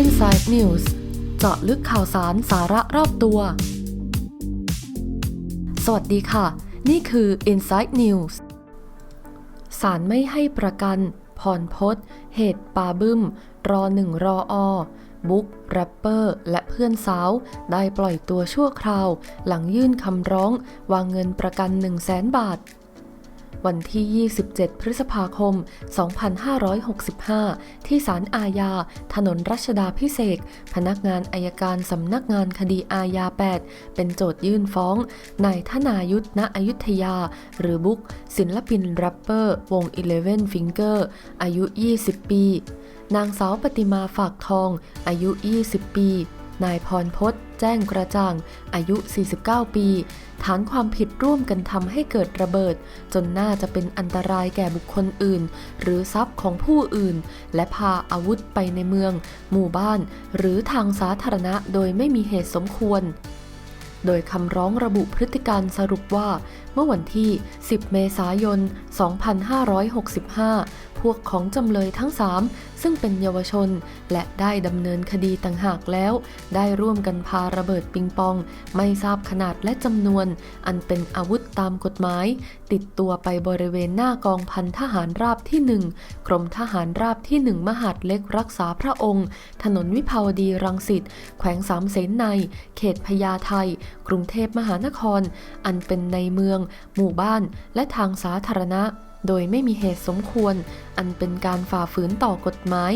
Inside News เจาะลึกข่าวสารสาระรอบตัว สวัสดีค่ะ นี่คือ Inside News ศาลไม่ให้ประกัน พรพศเหตุปาบึ้ม รอหนึ่งรออบุ๊กแรปเปอร์ และเพื่อนสาว ได้ปล่อยตัวชั่วคราว หลังยื่นคำร้อง วางเงินประกัน 1 0 0 0 0แบาท วันที่ 27 พฤษภาคม 2565 ที่ศาลอาญา ถนนรัชดาพิเศษ พนักงานอายการสำนักงานคดีอาญา 8 เป็นโจทยื่นฟ้อง นายธนายุทธณอยุธยา หรือบุ๊กศิลปินแรปเปอร์ วง Eleven Finger อายุ 20 ปี นางสาวปฏิมาฝากทอง อายุ 20 ปี นายพรพศแจ้งกระจ่าง อายุ 49 ปี ฐานความผิดร่วมกันทำให้เกิดระเบิด จนน่าจะเป็นอันตรายแก่บุคคลอื่น หรือทรัพย์ของผู้อื่น และพาอาวุธไปในเมือง หมู่บ้าน หรือทางสาธารณะโดยไม่มีเหตุสมควรโดยคำร้องระบุพฤติการสรุปว่า เมื่อวันที่ 10 เมษายน 2565 พวกของจำเลยทั้ง3ซึ่งเป็นเยาวชน และได้ดำเนินคดีต่างหากแล้ว ได้ร่วมกันพาระเบิดปิงปอง ไม่ทราบขนาดและจำนวน อันเป็นอาวุธตามกฎหมาย ติดตัวไปบริเวณหน้ากองพันทหารราบที่1กรมทหารราบที่1มหาดเล็กรักษาพระองค์ ถนนวิภาวดีรังสิตแขวงสามเสนใน เขตพญาไทกรุงเทพมหานคร อันเป็นในเมือง หมู่บ้าน และทางสาธารณะ โดยไม่มีเหตุสมควร อันเป็นการฝ่าฝืนต่อกฎหมาย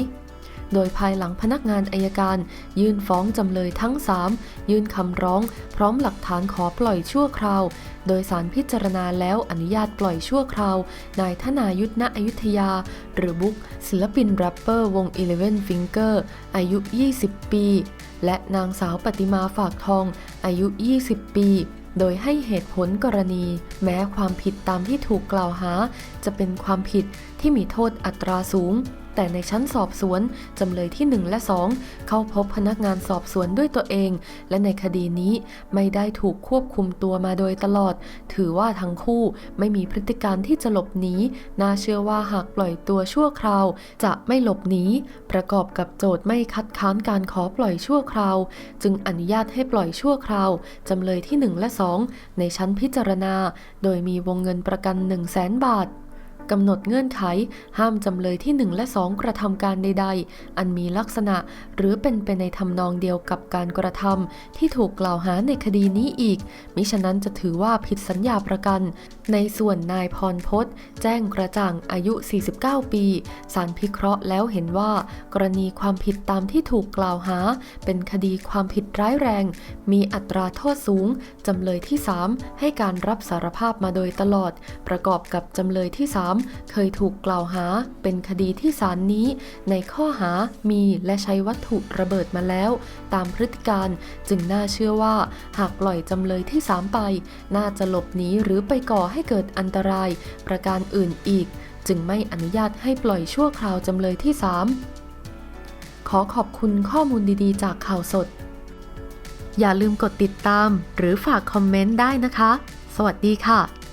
โดยภายหลังพนักงานอายการ ยื่นฟ้องจำเลยทั้ง 3 ยื่นคำร้อง พร้อมหลักฐานขอปล่อยชั่วคราว โดยสารพิจารณาแล้วอนุญาตปล่อยชั่วคราวนายธนายุทธณอยุธยา หรือบุ๊กศิลปินแรปเปอร์วง Eleven Finger อายุ 20 ปี และนางสาวปฏิมาฝากทอง อายุ 20 ปี โดยให้เหตุผลกรณี แม้ความผิดตามที่ถูกกล่าวหา จะเป็นความผิดที่มีโทษอัตราสูง แต่ในชั้นสอบสวนจำเลยที่ 1 และ 2 เข้าพบพนักงานสอบสวนด้วยตัวเอง และในคดีนี้ไม่ได้ถูกควบคุมตัวมาโดยตลอด ถือว่าทั้งคู่ไม่มีพฤติการที่จะหลบหนีน่าเชื่อว่าหากปล่อยตัวชั่วคราว จะไม่หลบหนีประกอบกับโจทย์ไม่คัดค้านการขอปล่อยชั่วคราว จึงอนุญาตให้ปล่อยชั่วคราวจำเลยที่ 1 และ 2 ในชั้นพิจารณา โดยมีวงเงินประกัน 1 0 0 0 0แสนบาท กำหนดเงื่อนไข ห้ามจำเลยที่ 1 และ 2 กระทำการใด ๆ อันมีลักษณะหรือเป็นไปในทำนองเดียวกับการกระทำที่ถูกกล่าวหาในคดีนี้อีก มิฉะนั้นจะถือว่าผิดสัญญาประกัน ในส่วนนายพรพศแจ้งกระจ่างอายุ 49 ปีศาลพิเคราะห์แล้วเห็นว่า กรณีความผิดตามที่ถูกกล่าวหา เป็นคดีความผิดร้ายแรง มีอัตราโทษสูง จำเลยที่ 3 ให้การรับสารภาพมาโดยตลอด ประกอบกับจำเลยที่3 เคยถูกกล่าวหาเป็นคดีที่ศาลนี้ ในข้อหามีและใช้วัตถุระเบิดมาแล้ว ตามพฤติการจึงน่าเชื่อว่า หากปล่อยจำเลยที่ 3 ไป น่าจะหลบหนีหรือไปก่อให้เกิดอันตราย ประการอื่นอีก จึงไม่อนุญาตให้ปล่อยชั่วคราวจำเลยที่ 3 ขอขอบคุณข้อมูลดีๆ จากข่าวสด อย่าลืมกดติดตาม หรือฝากคอมเมนต์ได้นะคะ สวัสดีค่ะ